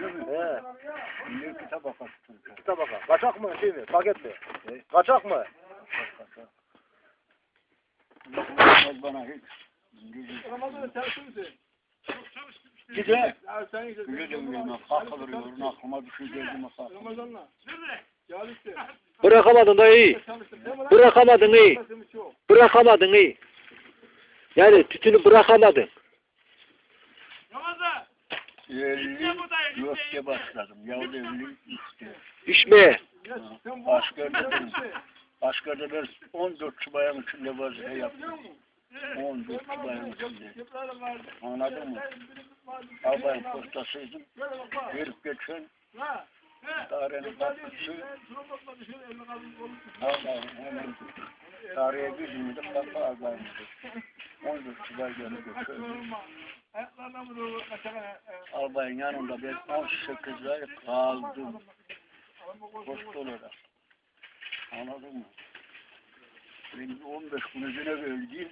Değil mi? He. Şimdi iki tabaka tutulacak. İki tabaka. Kaçak mı şey mi? Paket mi? Evet. Kaçak mı? Olmaz bana hiç. Ramazan'da çalışır Gide. Ya sen işte. Güle de uyuma. Kalkılır yorun aklıma bir şey geldi kalkılır. Ramazan'la. Bırakamadın da iyi. Bırakamadın iyi. Bırakamadın iyi. Yani tütünü bırakamadın. Elli dörtte başladım. Yavru evli işte. Bu Askerde ben, askerde ben 14 subayın içinde vazife yaptım. 14 subayın içinde. Anladın mı? Albayın postasıydım. Verip geçen Ha. He. Tarihin kapısı. Ben şuna bakmadı. Şöyle elime kaldım. Oğlum. Allah'ım hemen tarihe girdiğimde kapı ağlarmıştı. 14 subay gelip geçiyordu. Ayaklarına doğru? Mesela. Albayın yanında ben 18 ay kaldım. Post olarak. Anladın mı? Benim 15 gün üzerine öldüm.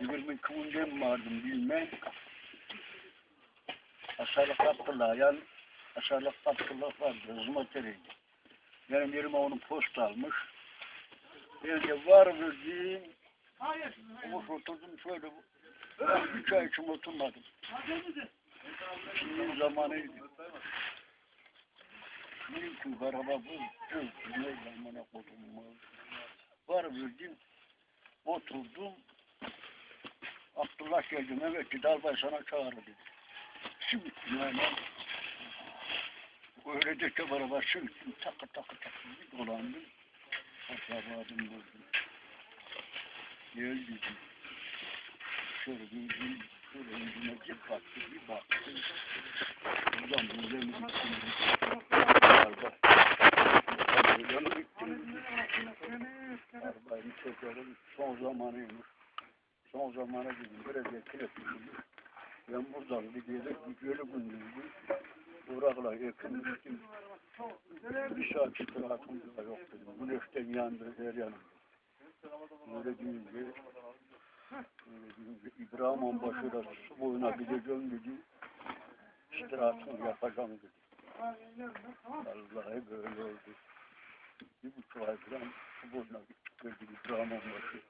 20 kımından vardım bilmem. Aşağılık yaptılar. Yani aşağılık yaptılar vardı. Hizmet edildi. Benim yerime onun post almış. Ben de var verdim. Ama oturdum şöyle. Bir çay için oturmadım. Şimdi zamanıydı. Çünkü araba bu. Bu ne zamana koydum. Var verdim. Oturdum. Abdullah geldi. Mehmet dedi albay sana çağırdı. Şimdi yani öyle de ki araba sürttüm. Takı takı takı bir dolandım. Akrabadım buldum. Geldi. Şöyle gün şöyle bir baktı bir baktı. Buradan mi gittim? Böyle mi gittim? Arabayı çekerim. Son zamanıymış. Son zamana gidin. Biraz ekledim. Ben buradan yere böyle gündüzdü. Uğrakla yakınmıştım. Bir saat istirahatım da yok dedim. Güneşten yandı her yanım. Böyle deyince öyle deyince İbrahim Onbaşı da su boyuna gideceğim dedi. İstirahatımı yapacağım dedi. Vallahi böyle oldu. Bir buçuk ay falan su boyuna gittik İbrahim Onbaşı.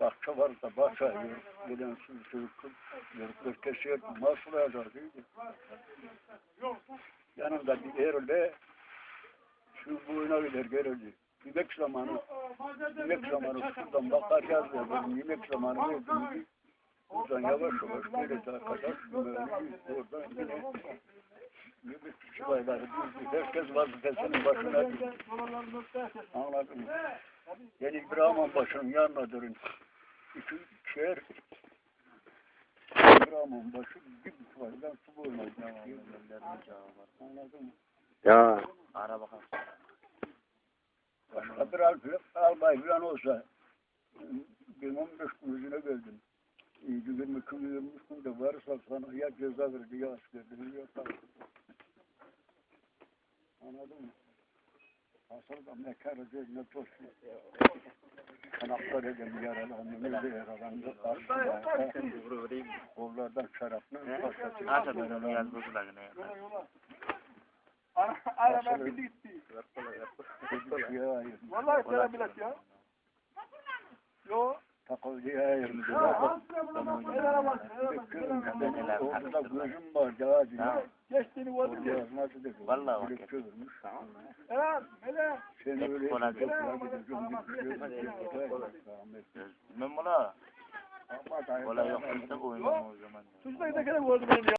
Bahçe var da bahçe yiyor. Gelen su çocuk yörükler kesiyor. Mahsulayacak değil mi? Yanında bir erle şu boyuna gider gelirdi. Yemek zamanı yemek zamanı şuradan bakacağız ya benim yemek zamanı verdim. Buradan yavaş yavaş böyle de arkadaş böyle oradan yine yemek subayları düzdü. Herkes vazifesinin başına düzdü. Anladın mı? Yani İbrahim'in başının yanına durun. İki şehir İbrahim'in başı bir subaydan su boyuna gidiyor. Anladın mı? Ya. Başka bir albay, albay falan olsa ben 15 gün yüzüne geldim. 20 gün 20 gün de varsa sana ya ceza verdi ya askerdi ya kalktı. Anladın mı? Asıl da mekar üzerine toşlu. Kanatlar edin yaralandı, ne de yaralandı. Kollardan şarapla. Asa benim yaz bozula gene ya. Ara- Araba bindi gitti. Vallahi selam bilet ya. Yo. Bekliyorum ben. Orada gözüm var. Tamam. Geçtiğini Orada vurdu. yazması dedi. Vallahi Direkt bak. çözülmüş. Selam, selam. Sen Hep öyle. Ben buna olay yok. O. Suçta gidene vurdu benim ya.